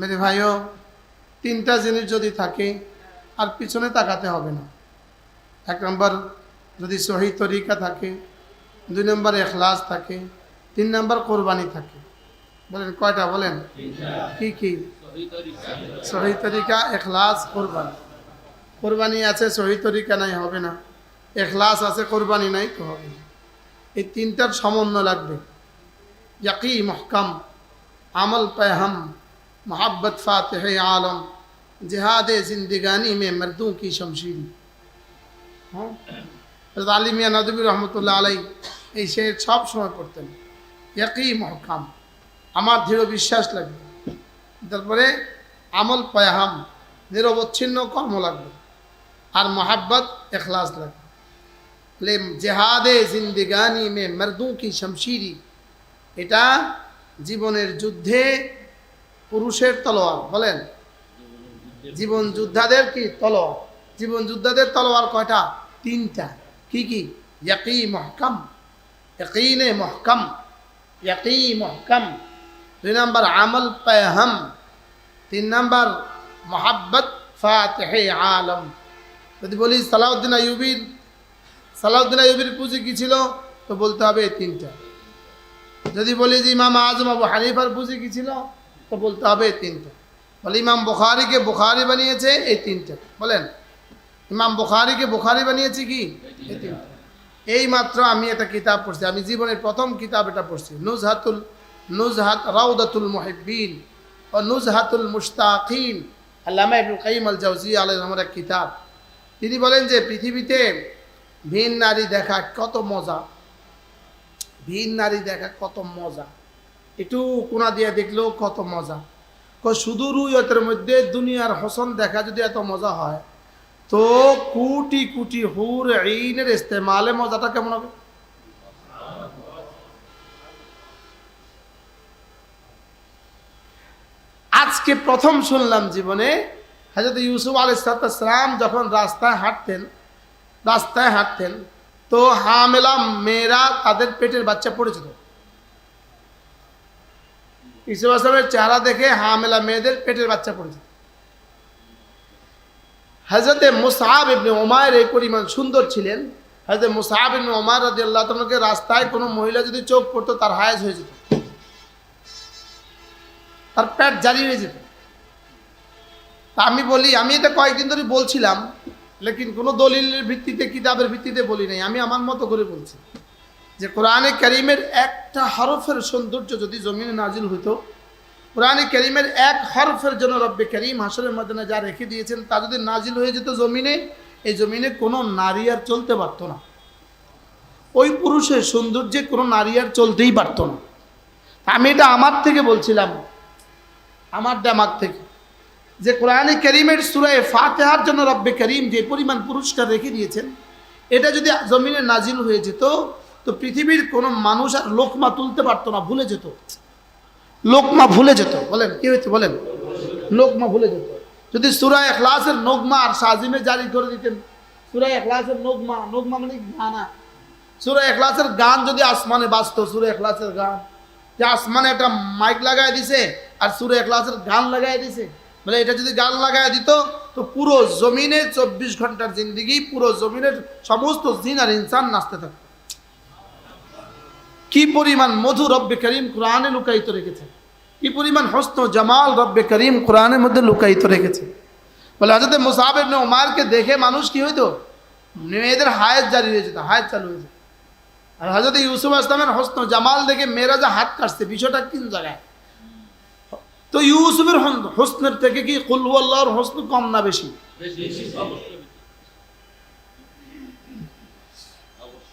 মেরে ভাইও, তিনটা জিনিস যদি থাকে, আর পিছনে তাকাতে হবে না। এক নম্বর, যদি সহি তরিকা থাকে, দুই নম্বর এখলাস থাকে, তিন নম্বর কোরবানি থাকে। বলেন, কয়টা বলেন? কি কি? সহি তরিকা, এখলাস, কোরবানি। কোরবানি আছে, সহি তরিকা নাই, হবে না। এখলাস আছে, কোরবানি নাই, তো হবে না। এই তিনটার সমন্বয় লাগবে। ইয়াকি, মহকাম, আমল, পেহাম मोहब्बत फ़ातह आलम जिहाद ज़िंदगानी में मर्दों की शमशीरी হ্যাঁ হযরত আলী মিয়া নদবী রহমতুল্লাহ আলাই এই শের সব সময় পড়তেন একই মহকাম আমার দৃঢ় বিশ্বাস লাগবে তারপরে আমল পয়াহাম নিরবচ্ছিন্ন কর্ম লাগবে আর মোহাব্বত এখলাস লাগবে লে জেহাদে জিন্দিগানি মে মর্দু কি শমশিরি এটা জীবনের যুদ্ধে পুরুষের তলোয়ার, বলেন। জীবন যোদ্ধাদের কি তলোয়ার? জীবন যোদ্ধাদের তলোয়ার কয়টা? তিনটা। কি কি? ইয়াকি মহকাম। ইয়াকিনে মহকাম। ইয়াকি মহকাম। দুই নাম্বার আমল পেহম। তিন নাম্বার মোহাব্বত ফাতেহ আলম। যদি বলি সালাউদ্দিন আইয়ুবির সালাউদ্দিন আইয়ুবির পুঁজি কি ছিল? তো বলতে হবে তিনটা। যদি বলি যে ইমাম আজম আবু হানিফার পুঁজি কি ছিল? তো বলতে হবে এই তিনটা। বলে ইমাম বুখারিকে বুখারি বানিয়েছে এই তিনটা। বলেন, ইমাম বুখারিকে বুখারি বানিয়েছে কি? এই তিনটা। এই মাত্র আমি একটা কিতাব পড়ছি, আমি জীবনের প্রথম কিতাব এটা পড়ছি, নুজহাতুল, নুজহাত রাউদাতুল মুহিব্বিন ও নুজহাতুল মুশতাকিন। আল্লামা ইবনুল কাইম আল জাউজি আলাইহির রহমানের এক কিতাব। তিনি বলেন যে পৃথিবীতে ভিন নারী দেখা কত মজা। ভিন নারী দেখা কত মজা। একটু কোনা দিয়ে দেখলেও কত মজা। শুধু রুইয়তের মধ্যে দুনিয়ার হসন দেখা যদি এত মজা হয়, তো কোটি কোটি হুর ঈনের ইস্তেমালে মজাটা কেমন হবে? আজকে প্রথম শুনলাম জীবনে হাজরত ইউসুফ আলাইসালাম যখন রাস্তায় হাঁটতেন রাস্তায় হাঁটতেন, তো হামেলা মেয়েরা তাদের পেটের বাচ্চা পড়েছিল। ইসুফ আসলামের চেহারা দেখে হামেলা মেয়েদের পেটের বাচ্চা পড়েছিল হজরতে মুসাহাব ইবনে ওমায়ের এই পরিমাণ সুন্দর ছিলেন। হজরত মুসাহাব ইবনে ওমার রাজি আল্লাহ তোমাকে রাস্তায় কোনো মহিলা যদি চোখ পড়তো তার হায়াজ হয়ে যেত। তার পেট জারি হয়ে যেত। তা আমি বলি, আমি এটা কয়েকদিন ধরে বলছিলাম, লেকিন কোনো দলিলের ভিত্তিতে, কিতাবের ভিত্তিতে বলি নাই। আমি আমার মতো করে বলছি। যে কোরআনে করিমের একটা হরফের সৌন্দর্য যদি জমিনে নাজিল হতো কোরআনে করিমের এক হরফের জন্য রব্বে করিম হাসরের মধ্যে যা রেখে দিয়েছেন, তা যদি নাজিল হয়ে যেত জমিনে, এই জমিনে কোনো নারী আর চলতে পারতো না। ওই পুরুষের সৌন্দর্যে কোনো নারী আর চলতেই পারতো না। আমি এটা আমার থেকে বলছিলাম, আমার ডামাক থেকে, যে কোরআনে করিমের সুরায় ফাতেহার জন্য রব্বে করিম যে পরিমাণ পুরস্কার রেখে দিয়েছেন, এটা যদি জমিনে নাজিল হয়ে যেত তো পৃথিবীর কোনো মানুষ আর লোকমা তুলতে পারতো না, ভুলে যেত। লোকমা ভুলে যেত। বলেন, কি হয়েছে বলেন? লোকমা ভুলে যেত। যদি সুরায় এখলাসের নোগমা আর সাজিমে জারি করে দিতেন সুরায় এখলাসের নোগমা নোগমা মানে গানা সুরায় এখলাসের গান যদি আসমানে বাঁচত সুরে এখলাসের গান, যে আসমানে একটা মাইক লাগাই দিছে আর সুরে এখলাসের গান লাগাই দিছে, বলে এটা যদি গান লাগাই দিত, তো পুরো জমিনে চব্বিশ ঘণ্টার জিন্দিগি, পুরো জমিনের সমস্ত জিন আর ইনসান নাচতে থাকতো। কি পরিমাণ মধু রব্বে করিম কোরআনে লুকায়িত রেখেছে? কি পরিমাণ হস্ত জামাল রব্বে করিম কোরআনের মধ্যে লুকায়িত রেখেছে? বলে হাজরত মুসাহেব ওমারকে দেখে মানুষ কি হইতো? মেয়েদের হায়াত জারি হয়ে যেত হায়াত চালু হয়ে যেত। আর হাজরত ইউসুফ আসলামের হস্ত জামাল দেখে মেয়েরা যা হাত কাটছে বিষয়টা তিন জায়গায়? তো ইউসুফের হোসনের থেকে কি কুল্লু আল্লাহর হোসন কম না বেশি।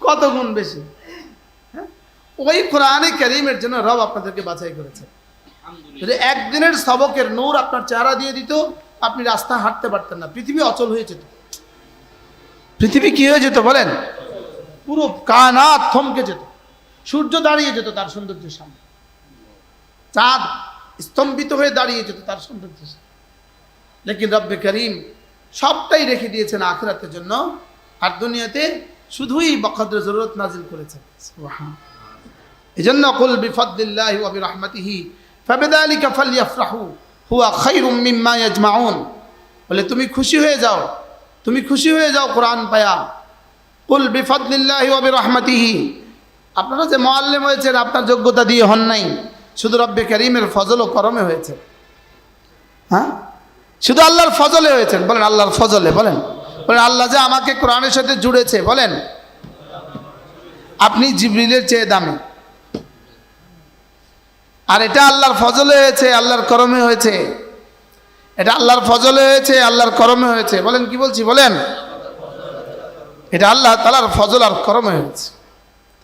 কত গুণ বেশি? ওই কোরআনে করিমের জন্য রব আপনাদেরকে বাছাই করেছে। যদি একদিনের সবকের নূর আপনার চেহারা দিয়ে দিত, আপনি রাস্তা হাঁটতে পারতেন না। পৃথিবী অচল হয়ে যেত। পৃথিবী কি হয়ে যেত বলেন? পুরো কানাত থমকে যেত। সূর্য দাঁড়িয়ে যেত তার সৌন্দর্যের সামনে। চাঁদ স্তম্ভিত হয়ে দাঁড়িয়ে যেত তার সৌন্দর্যের সামনে। লেকিন রব্বে করিম সবটাই রেখে দিয়েছেন আখরাতের জন্য। আর দুনিয়াতে শুধুই বকদ্র জরুরত নাজিল করেছেন। এই জন্য কুল বিফদ্দিল্লাহি ওয়া বিরহমাতিহি ফাবিযালিকা ফালইফরাহু হুয়া খাইরুম মিম্মা ইয়াজমাউন। বলে, তুমি খুশি হয়ে যাও, তুমি খুশি হয়ে যাও কোরআন পায়া। কুল বিফাদলিল্লাহি ওয়া বিরহমাতিহি। আপনারা যে মোয়াল্লেম হয়েছেন, আপনার যোগ্যতা দিয়ে হন নাই। শুধু রব্বে করিমের ফজল ও করমে হয়েছে। হ্যাঁ? শুধু আল্লাহর ফজলে হয়েছেন। বলেন, আল্লাহর ফজলে বলেন। বলেন, আল্লাহ যে আমাকে কোরআনের সাথে জুড়েছে বলেন। আপনি জিবরিলের চেয়ে দামি। আর এটা আল্লাহর ফজলে হয়েছে, আল্লাহর করমে হয়েছে। এটা আল্লাহর ফজলে হয়েছে, আল্লাহর করমে হয়েছে। বলেন, কি বলছি? বলেন। এটা আল্লাহ তালার ফজল আর করমে হয়েছে।